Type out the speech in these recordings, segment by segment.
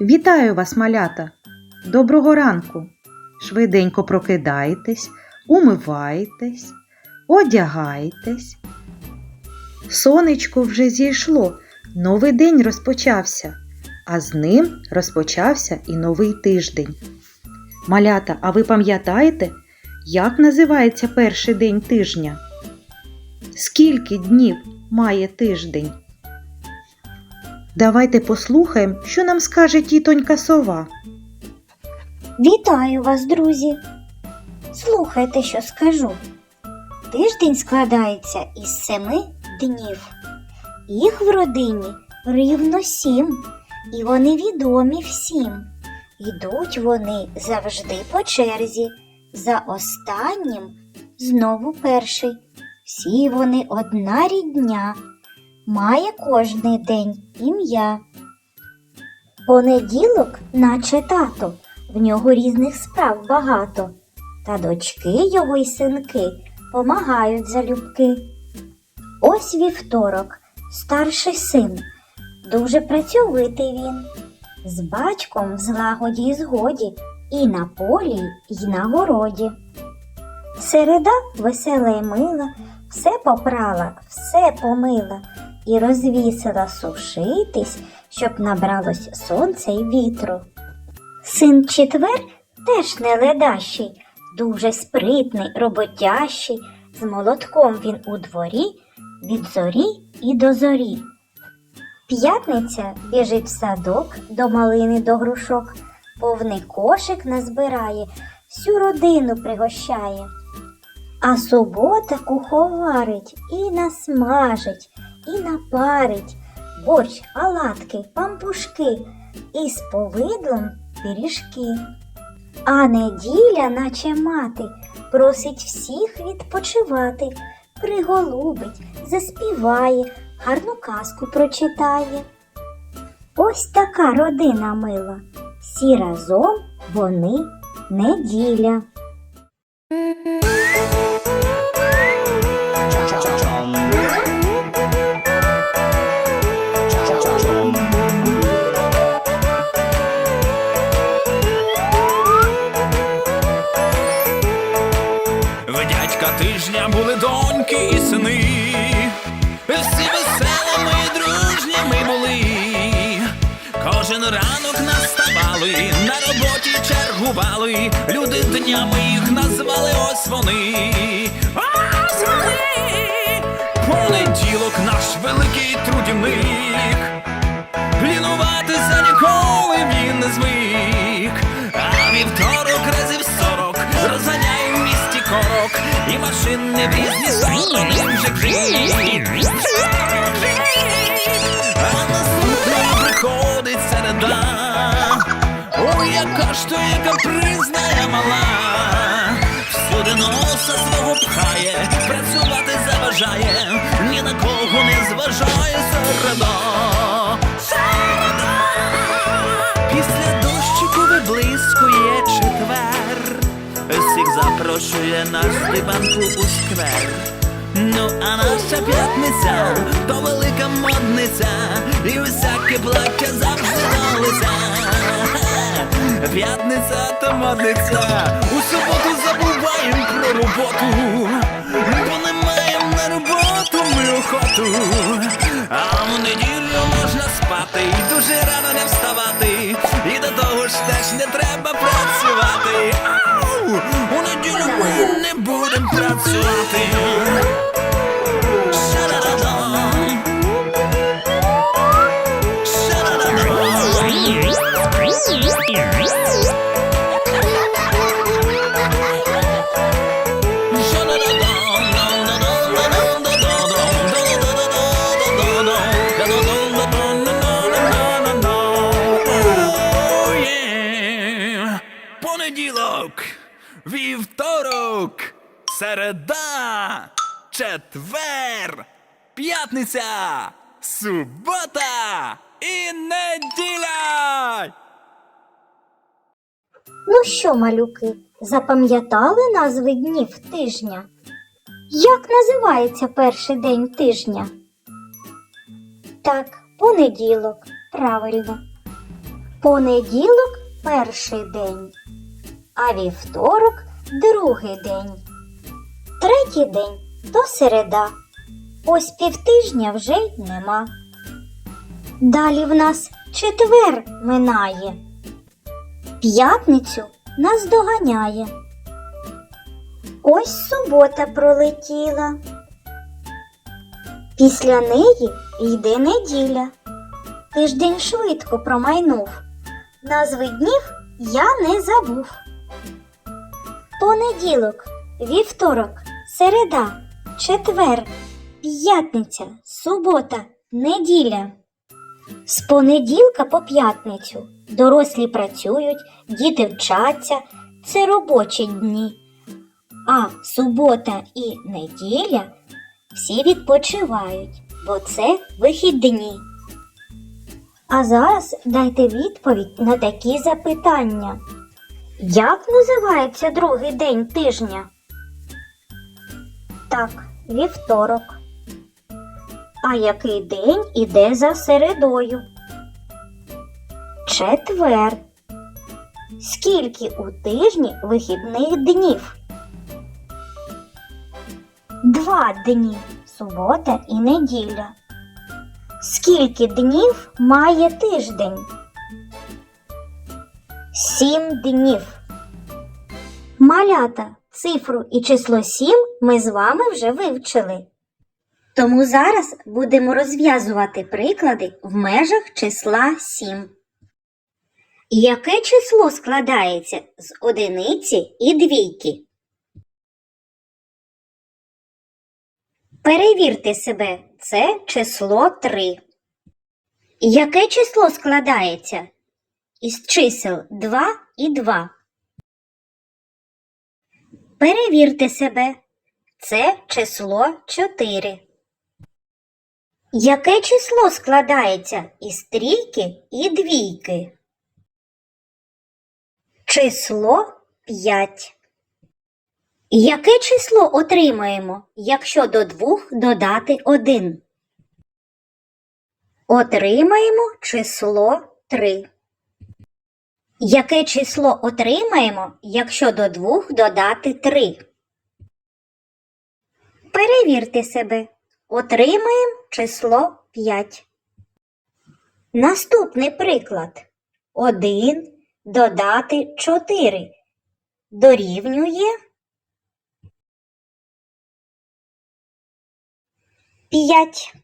Вітаю вас, малята! Доброго ранку! Швиденько прокидайтесь, умивайтесь, одягайтесь. Сонечко вже зійшло, новий день розпочався, а з ним розпочався і новий тиждень. Малята, а ви пам'ятаєте, як називається перший день тижня? Скільки днів має тиждень? Давайте послухаємо, що нам скаже тітонька сова. Вітаю вас, друзі! Слухайте, що скажу. Тиждень складається із семи днів. Їх в родині рівно сім, і вони відомі всім. Йдуть вони завжди по черзі, за останнім знову перший. Всі вони одна рідня, має кожний день ім'я. Понеділок, наче тато, в нього різних справ багато, та дочки його й синки помагають залюбки. Ось вівторок, старший син, дуже працьовитий він, з батьком в злагоді й згоді, і на полі, й на городі. Середа весела й мила, все попрала, все помила і розвісила сушитись, щоб набралось сонця й вітру. Син четвер теж не ледащий, дуже спритний, роботящий, з молотком він у дворі, від зорі і до зорі. П'ятниця біжить в садок до малини до грушок, повний кошик назбирає, всю родину пригощає. А субота куховарить і насмажить, і напарить, борщ, оладки, пампушки, і з повидлом пиріжки. А неділя, наче мати, просить всіх відпочивати, приголубить, заспіває, гарну казку прочитає. Ось така родина мила, всі разом вони неділя. І сини. Всі веселими і дружніми були. Кожен ранок наставали, на роботі чергували. Люди днями їх назвали ось вони. Ось вони. Понеділок наш великий трудівник. Лінуватися ніколи він не звик. І машини в різні сторони крить. А наступна приходить середа. Ой, яка ж то є капризна я мала. Всюди носа свого пхає, працювати заважає, ні на кого не зважає запрошує на стибанку у сквер. Ну, а наша п'ятниця то велика модниця, і всяке плаття завжди до лиця. П'ятниця то модниця, у суботу забуваєм про роботу, бо не маєм на роботу ми охоту. А в неділю можна спати і дуже рано не вставати. І до того ж теж не треба працювати. У неділю ми не будемо працювати. Середа, четвер, п'ятниця, субота і неділя. Ну що, малюки, запам'ятали назви днів тижня? Як називається перший день тижня? Так, понеділок, правильно. Понеділок перший день, а вівторок другий день. Третій день то середа. Ось півтижня вже й нема. Далі в нас четвер минає. П'ятницю нас доганяє. Ось субота пролетіла. Після неї йде неділя. Тиждень швидко промайнув. Назви днів я не забув. Понеділок, вівторок, середа, четвер, п'ятниця, субота, неділя. З понеділка по п'ятницю дорослі працюють, діти вчаться, це робочі дні. А субота і неділя всі відпочивають, бо це вихідні. А зараз дайте відповідь на такі запитання. Як називається другий день тижня? Так, вівторок. А який день іде за середою? Четвер. Скільки у тижні вихідних днів? Два дні субота і неділя. Скільки днів має тиждень? Сім днів. Малята, цифру і число сім ми з вами вже вивчили. Тому зараз будемо розв'язувати приклади в межах числа 7. Яке число складається з одиниці і двійки? Перевірте себе, це число 3. Яке число складається із чисел 2 і 2? Перевірте себе, це число 4. Яке число складається із трійки і двійки? Число 5. Яке число отримаємо, якщо до двох додати 1? Отримаємо число 3. Яке число отримаємо, якщо до двох додати 3? Перевірте себе. Отримаємо число 5. Наступний приклад. 1 додати 4 дорівнює 5.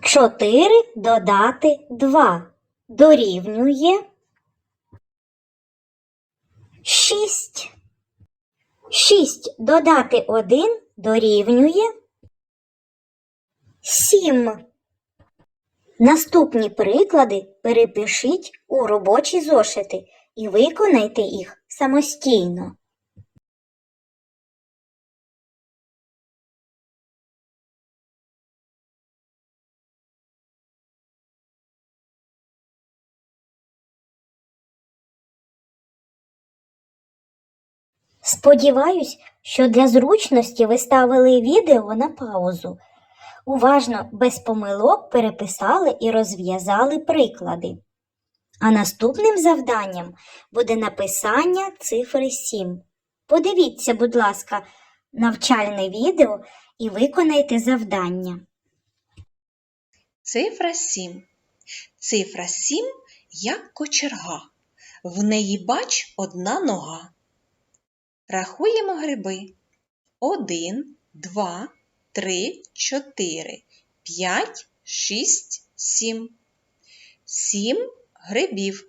4 додати 2 дорівнює 6. 6 додати 1 дорівнює 7. Наступні приклади перепишіть у робочі зошити і виконайте їх самостійно. Сподіваюсь, що для зручності ви ставили відео на паузу. Уважно, без помилок переписали і розв'язали приклади. А наступним завданням буде написання цифри 7. Подивіться, будь ласка, навчальне відео і виконайте завдання. Цифра 7. Цифра 7 як кочерга. В неї бач одна нога. Рахуємо гриби. 1, 2, 3, 4, 5, 6, 7. 7 грибів.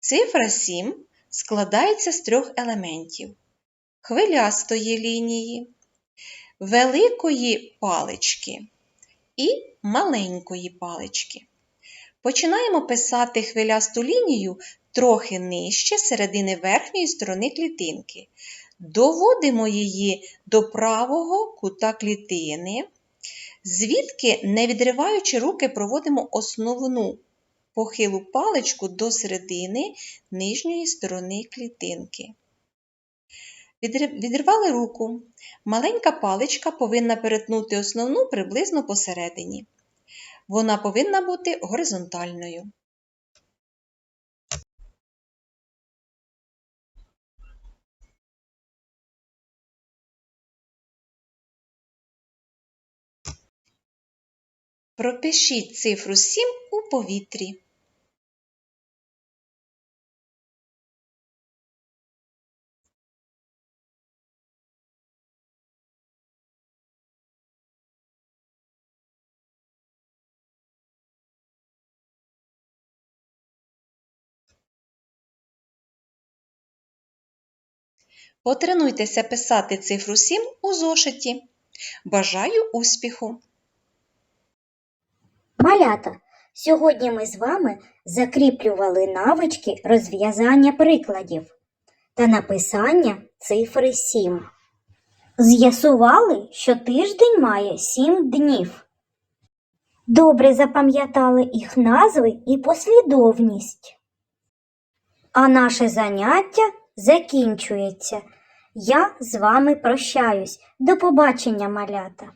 Цифра 7 складається з трьох елементів: хвилястої лінії, великої палички і маленької палички. Починаємо писати хвилясту лінію трохи нижче середини верхньої сторони клітинки. Доводимо її до правого кута клітини, звідки, не відриваючи руки, проводимо основну похилу паличку до середини нижньої сторони клітинки. Відривали руку. Маленька паличка повинна перетнути основну приблизно посередині. Вона повинна бути горизонтальною. Пропишіть цифру 7 у повітрі. Потренуйтеся писати цифру 7 у зошиті. Бажаю успіху! Малята, сьогодні ми з вами закріплювали навички розв'язання прикладів та написання цифри 7. З'ясували, що тиждень має 7 днів. Добре запам'ятали їх назви і послідовність. А наше заняття закінчується. Я з вами прощаюсь. До побачення, малята!